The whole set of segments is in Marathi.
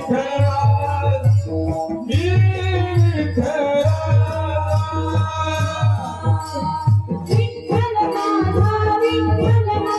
विठ्ठल माझा विठ्ठल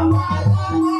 i Baba, Baba.